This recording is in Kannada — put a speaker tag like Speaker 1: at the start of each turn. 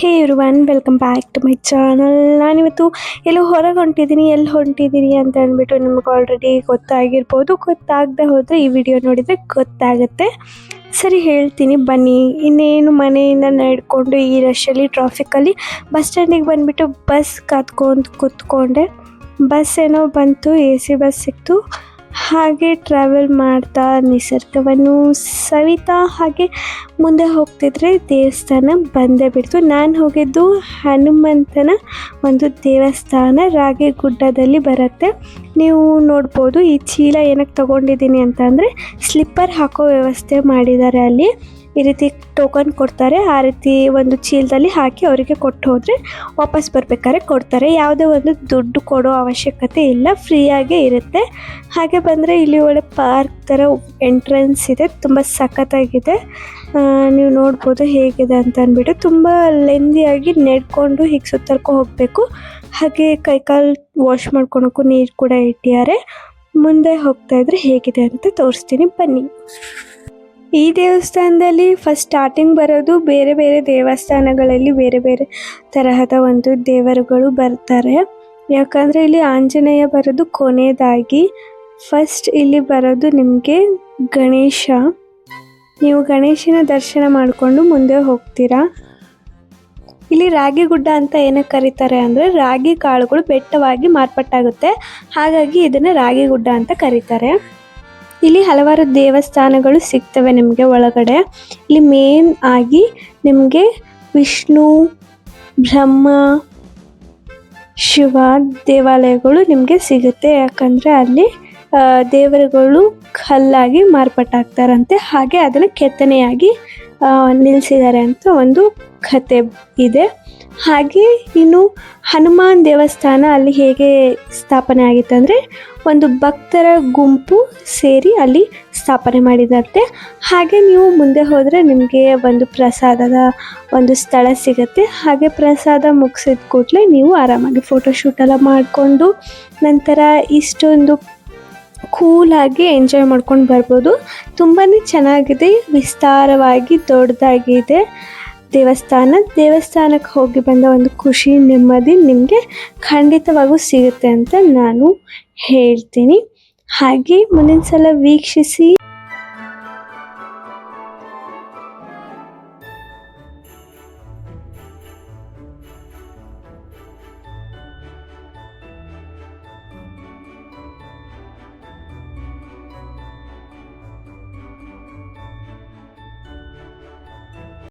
Speaker 1: Hey one welcome back to my channel ನಾನಿವತ್ತು ಎಲ್ಲೋ ಹೊರಗೆ ಹೊಂಟಿದ್ದೀನಿ ಎಲ್ಲಿ ಹೊಂಟಿದ್ದೀನಿ ಅಂತ ಅಂದ್ಬಿಟ್ಟು ನಿಮ್ಗೆ ಆಲ್ರೆಡಿ ಗೊತ್ತಾಗಿರ್ಬೋದು. ಗೊತ್ತಾಗದೆ ಹೋದರೆ ಈ ವಿಡಿಯೋ ನೋಡಿದರೆ ಗೊತ್ತಾಗುತ್ತೆ. ಸರಿ, ಹೇಳ್ತೀನಿ. ಬನ್ನಿ. ಇನ್ನೇನು ಮನೆಯಿಂದ ನಡ್ಕೊಂಡು ಈ ರಶಲ್ಲಿ ಟ್ರಾಫಿಕಲ್ಲಿ ಬಸ್ ಸ್ಟ್ಯಾಂಡಿಗೆ ಬಂದುಬಿಟ್ಟು ಬಸ್ ಕಾತ್ಕೊಂಡು ಕೂತ್ಕೊಂಡೆ. ಬಸ್ ಏನೋ ಬಂತು ಎ ಸಿ ಬಸ್ ಸಿಕ್ತು. ಹಾಗೆ ಟ್ರಾವೆಲ್ ಮಾಡ್ತಾ ನಿಸರ್ಗವನ್ನು ಸವಿತಾ ಹಾಗೆ ಮುಂದೆ ಹೋಗ್ತಿದ್ರೆ ದೇವಸ್ಥಾನ ಬಂದೇ ಬಿಡ್ತು. ನಾನು ಹೋಗಿದ್ದು ಹನುಮಂತನ ಒಂದು ದೇವಸ್ಥಾನ ರಾಗಿಗುಡ್ಡದಲ್ಲಿ ಬರುತ್ತೆ. ನೀವು ನೋಡ್ಬೋದು ಈ ಚೀಲ ಏನಕ್ಕೆ ತಗೊಂಡಿದ್ದೀನಿ ಅಂತಂದರೆ ಸ್ಲಿಪ್ಪರ್ ಹಾಕೋ ವ್ಯವಸ್ಥೆ ಮಾಡಿದ್ದಾರೆ ಅಲ್ಲಿ. ಈ ರೀತಿ ಟೋಕನ್ ಕೊಡ್ತಾರೆ, ಆ ರೀತಿ ಒಂದು ಚೀಲದಲ್ಲಿ ಹಾಕಿ ಅವರಿಗೆ ಕೊಟ್ಟು ಹೋದರೆ ವಾಪಸ್ ಬರ್ಬೇಕಾದ್ರೆ ಕೊಡ್ತಾರೆ. ಯಾವುದೇ ಒಂದು ದುಡ್ಡು ಕೊಡೋ ಅವಶ್ಯಕತೆ ಇಲ್ಲ ಫ್ರೀಯಾಗೇ ಇರುತ್ತೆ. ಹಾಗೆ ಬಂದರೆ ಇಲ್ಲಿ ಒಳ್ಳೆ ಪಾರ್ಕ್ ಥರ ಎಂಟ್ರೆನ್ಸ್ ಇದೆ, ತುಂಬ ಸಖತ್ತಾಗಿದೆ. ನೀವು ನೋಡ್ಬೋದು ಹೇಗಿದೆ ಅಂತ ಅಂದ್ಬಿಟ್ಟು ತುಂಬ ಲೆಂದಿಯಾಗಿ ನೆಡ್ಕೊಂಡು ಹೀಗೆ ಸುತ್ತರ್ಕೊ ಹೋಗಬೇಕು. ಹಾಗೆ ಕೈಕಾಲು ವಾಶ್ ಮಾಡ್ಕೊಳಕ್ಕೂ ನೀರು ಕೂಡ ಇಟ್ಟಿದ್ದಾರೆ. ಮುಂದೆ ಹೋಗ್ತಾ ಇದ್ರೆ ಹೇಗಿದೆ ಅಂತ ತೋರಿಸ್ತೀನಿ, ಬನ್ನಿ. ಈ ದೇವಸ್ಥಾನದಲ್ಲಿ ಫಸ್ಟ್ ಸ್ಟಾರ್ಟಿಂಗ್ ಬರೋದು ಬೇರೆ ಬೇರೆ ದೇವಸ್ಥಾನಗಳಲ್ಲಿ ಬೇರೆ ಬೇರೆ ತರಹದ ಒಂದು ದೇವರುಗಳು ಬರ್ತಾರೆ. ಯಾಕಂದರೆ ಇಲ್ಲಿ ಆಂಜನೇಯ ಬರೋದು ಕೊನೆಯದಾಗಿ ಫಸ್ಟ್ ಇಲ್ಲಿ ಬರೋದು ನಿಮಗೆ ಗಣೇಶ. ನೀವು ಗಣೇಶನ ದರ್ಶನ ಮಾಡಿಕೊಂಡು ಮುಂದೆ ಹೋಗ್ತೀರಾ? ಇಲ್ಲಿ ರಾಗಿ ಗುಡ್ಡ ಅಂತ ಏನಕ್ಕೆ ಕರೀತಾರೆ ಅಂದರೆ ರಾಗಿ ಕಾಳುಗಳು ಬೆಟ್ಟವಾಗಿ ಮಾರ್ಪಟ್ಟಾಗುತ್ತೆ. ಹಾಗಾಗಿ ಇದನ್ನು ರಾಗಿ ಗುಡ್ಡ ಅಂತ ಕರೀತಾರೆ. ಇಲ್ಲಿ ಹಲವಾರು ದೇವಸ್ಥಾನಗಳು ಸಿಗ್ತವೆ ನಿಮಗೆ ಒಳಗಡೆ. ಇಲ್ಲಿ ಮೇನ್ ಆಗಿ ನಿಮಗೆ ವಿಷ್ಣು, ಬ್ರಹ್ಮ, ಶಿವ ದೇವಾಲಯಗಳು ನಿಮಗೆ ಸಿಗುತ್ತೆ. ಯಾಕಂದರೆ ಅಲ್ಲಿ ದೇವರುಗಳು ಕಲ್ಲಾಗಿ ಮಾರ್ಪಾಟಾಗ್ತಾರಂತೆ ಹಾಗೆ ಅದನ್ನು ಕೆತ್ತನೆಯಾಗಿ ನಿಲ್ಲಿಸಿದ್ದಾರೆ ಅಂತ ಒಂದು ಕತೆ ಇದೆ. ಹಾಗೆ ಇನ್ನು ಹನುಮಾನ್ ದೇವಸ್ಥಾನ ಅಲ್ಲಿ ಹೇಗೆ ಸ್ಥಾಪನೆ ಆಗಿತ್ತು ಅಂದರೆ ಒಂದು ಭಕ್ತರ ಗುಂಪು ಸೇರಿ ಅಲ್ಲಿ ಸ್ಥಾಪನೆ ಮಾಡಿದಂತೆ. ಹಾಗೆ ನೀವು ಮುಂದೆ ಹೋದರೆ ನಿಮಗೆ ಒಂದು ಪ್ರಸಾದದ ಒಂದು ಸ್ಥಳ ಸಿಗುತ್ತೆ. ಹಾಗೆ ಪ್ರಸಾದ ಮುಗಿಸಿದ ಕೂಡಲೇ ನೀವು ಆರಾಮಾಗಿ ಫೋಟೋಶೂಟ್ ಎಲ್ಲ ಮಾಡಿಕೊಂಡು ನಂತರ ಇಷ್ಟೊಂದು ಕೂಲಾಗಿ ಎಂಜಾಯ್ ಮಾಡ್ಕೊಂಡು ಬರ್ಬೋದು. ತುಂಬಾ ಚೆನ್ನಾಗಿದೆ, ವಿಸ್ತಾರವಾಗಿ ದೊಡ್ಡದಾಗಿದೆ ದೇವಸ್ಥಾನ. ದೇವಸ್ಥಾನಕ್ಕೆ ಹೋಗಿ ಬಂದ ಒಂದು ಖುಷಿ, ನೆಮ್ಮದಿ ನಿಮಗೆ ಖಂಡಿತವಾಗೂ ಸಿಗುತ್ತೆ ಅಂತ ನಾನು ಹೇಳ್ತೀನಿ. ಹಾಗೆ ಮುಂದಿನ ಸಲ ವೀಕ್ಷಿಸಿ.